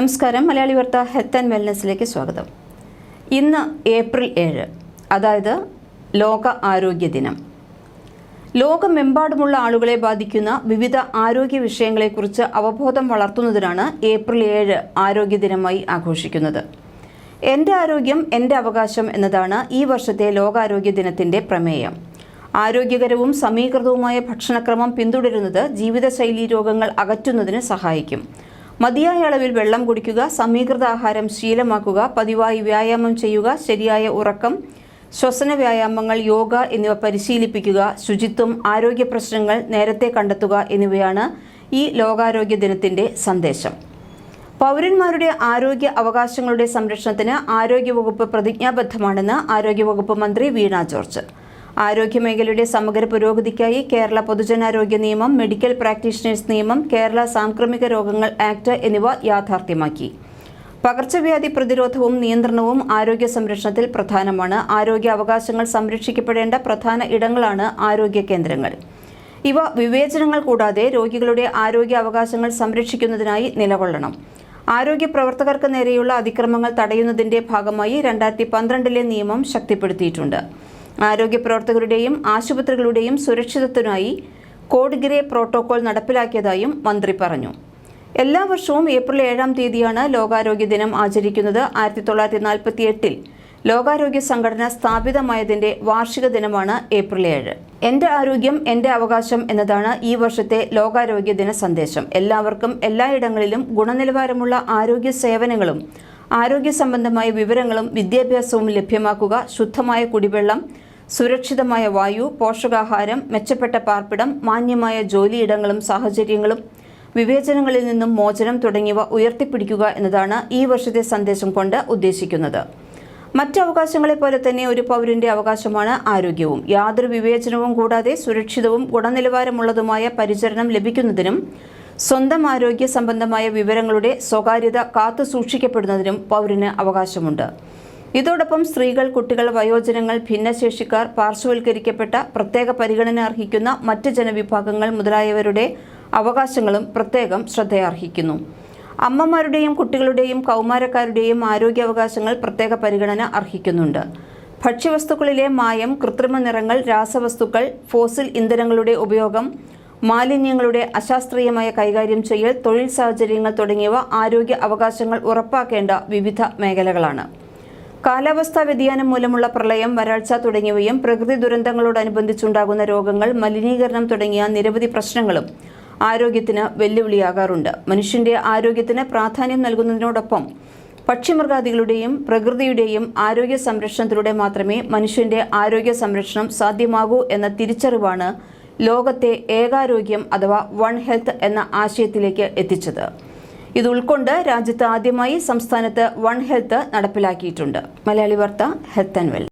നമസ്കാരം. മലയാളി വാർത്ത health and വെൽനസ്സിലേക്ക് സ്വാഗതം. ഇന്ന് ഏപ്രിൽ ഏഴ് അതായത് ലോക ആരോഗ്യ ദിനം. ലോകമെമ്പാടുമുള്ള ആളുകളെ ബാധിക്കുന്ന വിവിധ ആരോഗ്യ വിഷയങ്ങളെക്കുറിച്ച് അവബോധം വളർത്തുന്നതിനാണ് ഏപ്രിൽ ഏഴ് ആരോഗ്യ ദിനമായി ആഘോഷിക്കുന്നത്. എന്റെ ആരോഗ്യം എന്റെ അവകാശം എന്നതാണ് ഈ വർഷത്തെ ലോകാരോഗ്യ ദിനത്തിന്റെ പ്രമേയം. ആരോഗ്യകരവും സമീകൃതവുമായ ഭക്ഷണക്രമം പിന്തുടരുന്നത് ജീവിതശൈലി രോഗങ്ങൾ അകറ്റുന്നതിന് സഹായിക്കും. മതിയായ അളവിൽ വെള്ളം കുടിക്കുക സമീകൃത ആഹാരം ശീലമാക്കുക പതിവായി വ്യായാമം ചെയ്യുക ശരിയായ ഉറക്കം ശ്വസന വ്യായാമങ്ങൾ യോഗ എന്നിവ പരിശീലിപ്പിക്കുക ശുചിത്വം ആരോഗ്യ പ്രശ്നങ്ങൾ നേരത്തെ കണ്ടെത്തുക എന്നിവയാണ് ഈ ലോകാരോഗ്യ ദിനത്തിന്റെ സന്ദേശം. പൗരന്മാരുടെ ആരോഗ്യ അവകാശങ്ങളുടെ സംരക്ഷണത്തിന് ആരോഗ്യവകുപ്പ് പ്രതിജ്ഞാബദ്ധമാണെന്ന് ആരോഗ്യവകുപ്പ് മന്ത്രി വീണ ജോർജ്. ആരോഗ്യമേഖലയുടെ സമഗ്ര പുരോഗതിക്കായി കേരള പൊതുജനാരോഗ്യ നിയമം മെഡിക്കൽ പ്രാക്ടീഷണേഴ്സ് നിയമം കേരള സാംക്രമിക രോഗങ്ങൾ ആക്ട് എന്നിവ യാഥാർത്ഥ്യമാക്കി. പകർച്ചവ്യാധി പ്രതിരോധവും നിയന്ത്രണവും ആരോഗ്യ സംരക്ഷണത്തിൽ പ്രധാനമാണ്. ആരോഗ്യ അവകാശങ്ങൾ സംരക്ഷിക്കപ്പെടേണ്ട പ്രധാന ഇടങ്ങളാണ് ആരോഗ്യ കേന്ദ്രങ്ങൾ. ഇവ വിവേചനങ്ങൾ കൂടാതെ രോഗികളുടെ ആരോഗ്യ അവകാശങ്ങൾ സംരക്ഷിക്കുന്നതിനായി നിലകൊള്ളണം. ആരോഗ്യ പ്രവർത്തകർക്ക് നേരെയുള്ള അതിക്രമങ്ങൾ തടയുന്നതിന്റെ ഭാഗമായി രണ്ടായിരത്തി പന്ത്രണ്ടിലെ നിയമം ശക്തിപ്പെടുത്തിയിട്ടുണ്ട്. ആരോഗ്യ പ്രവർത്തകരുടെയും ആശുപത്രികളുടെയും സുരക്ഷിതത്വത്തിനായി കോഡ് ഗ്രേ പ്രോട്ടോകോൾ നടപ്പിലാക്കിയതായും മന്ത്രി പറഞ്ഞു. എല്ലാ വർഷവും ഏപ്രിൽ ഏഴാം തീയതിയാണ് ലോകാരോഗ്യ ദിനം ആചരിക്കുന്നത്. ആയിരത്തി തൊള്ളായിരത്തി നാൽപ്പത്തി എട്ടിൽ ലോകാരോഗ്യ സംഘടന സ്ഥാപിതമായതിന്റെ വാർഷിക ദിനമാണ് ഏപ്രിൽ ഏഴ്. എന്റെ ആരോഗ്യം എന്റെ അവകാശം എന്നതാണ് ഈ വർഷത്തെ ലോകാരോഗ്യ ദിന സന്ദേശം. എല്ലാവർക്കും എല്ലായിടങ്ങളിലും ഗുണനിലവാരമുള്ള ആരോഗ്യ സേവനങ്ങളും ആരോഗ്യ സംബന്ധമായ വിവരങ്ങളും വിദ്യാഭ്യാസവും ലഭ്യമാക്കുക ശുദ്ധമായ കുടിവെള്ളം സുരക്ഷിതമായ വായു പോഷകാഹാരം മെച്ചപ്പെട്ട പാർപ്പിടം മാന്യമായ ജോലിയിടങ്ങളും സാഹചര്യങ്ങളും വിവേചനങ്ങളിൽ നിന്നും മോചനം തുടങ്ങിയവ ഉയർത്തിപ്പിടിക്കുക എന്നതാണ് ഈ വർഷത്തെ സന്ദേശം കൊണ്ട് ഉദ്ദേശിക്കുന്നത്. മറ്റ് അവകാശങ്ങളെ പോലെ തന്നെ ഒരു പൗരന്റെ അവകാശമാണ് ആരോഗ്യവും. യാതൊരു വിവേചനവും കൂടാതെ സുരക്ഷിതവും ഗുണനിലവാരമുള്ളതുമായ പരിചരണം ലഭിക്കുന്നതിനും സ്വന്തം ആരോഗ്യ സംബന്ധമായ വിവരങ്ങളുടെ സ്വകാര്യത കാത്തു സൂക്ഷിക്കപ്പെടുന്നതിനും പൗരന് അവകാശമുണ്ട്. ഇതോടൊപ്പം സ്ത്രീകൾ കുട്ടികൾ വയോജനങ്ങൾ ഭിന്നശേഷിക്കാർ പാർശ്വവൽക്കരിക്കപ്പെട്ട പ്രത്യേക പരിഗണന അർഹിക്കുന്ന മറ്റ് ജനവിഭാഗങ്ങൾ മുതലായവരുടെ അവകാശങ്ങളും പ്രത്യേകം ശ്രദ്ധയർഹിക്കുന്നു. അമ്മമാരുടെയും കുട്ടികളുടെയും കൗമാരക്കാരുടെയും ആരോഗ്യാവകാശങ്ങൾ പ്രത്യേക പരിഗണന അർഹിക്കുന്നുണ്ട്. ഭക്ഷ്യവസ്തുക്കളിലെ മായം കൃത്രിമ നിറങ്ങൾ രാസവസ്തുക്കൾ ഫോസിൽ ഇന്ധനങ്ങളുടെ ഉപയോഗം മാലിന്യങ്ങളുടെ അശാസ്ത്രീയമായ കൈകാര്യം ചെയ്യൽ തൊഴിൽ സാഹചര്യങ്ങൾ തുടങ്ങിയവ ആരോഗ്യ അവകാശങ്ങൾ ഉറപ്പാക്കേണ്ട വിവിധ മേഖലകളാണ്. കാലാവസ്ഥാ വ്യതിയാനം മൂലമുള്ള പ്രളയം വരൾച്ച തുടങ്ങിയവയും പ്രകൃതി ദുരന്തങ്ങളോടനുബന്ധിച്ചുണ്ടാകുന്ന രോഗങ്ങൾ മലിനീകരണം തുടങ്ങിയ നിരവധി പ്രശ്നങ്ങളും ആരോഗ്യത്തിന് വെല്ലുവിളിയാകാറുണ്ട്. മനുഷ്യന്റെ ആരോഗ്യത്തിന് പ്രാധാന്യം നൽകുന്നതിനോടൊപ്പം പക്ഷിമൃഗാദികളുടെയും പ്രകൃതിയുടെയും ആരോഗ്യ സംരക്ഷണത്തിലൂടെ മാത്രമേ മനുഷ്യന്റെ ആരോഗ്യ സംരക്ഷണം സാധ്യമാകൂ എന്ന തിരിച്ചറിവാണ് ലോകത്തെ ഏകാരോഗ്യം അഥവാ വൺ ഹെൽത്ത് എന്ന ആശയത്തിലേക്ക് എത്തിച്ചത്. ഇത് ഉൾക്കൊണ്ട് രാജ്യത്ത് ആദ്യമായി സംസ്ഥാനത്ത് വൺ ഹെൽത്ത് നടപ്പിലാക്കിയിട്ടുണ്ട്. മലയാളി വാർത്ത ഹെൽത്ത് ആൻഡ് വെൽ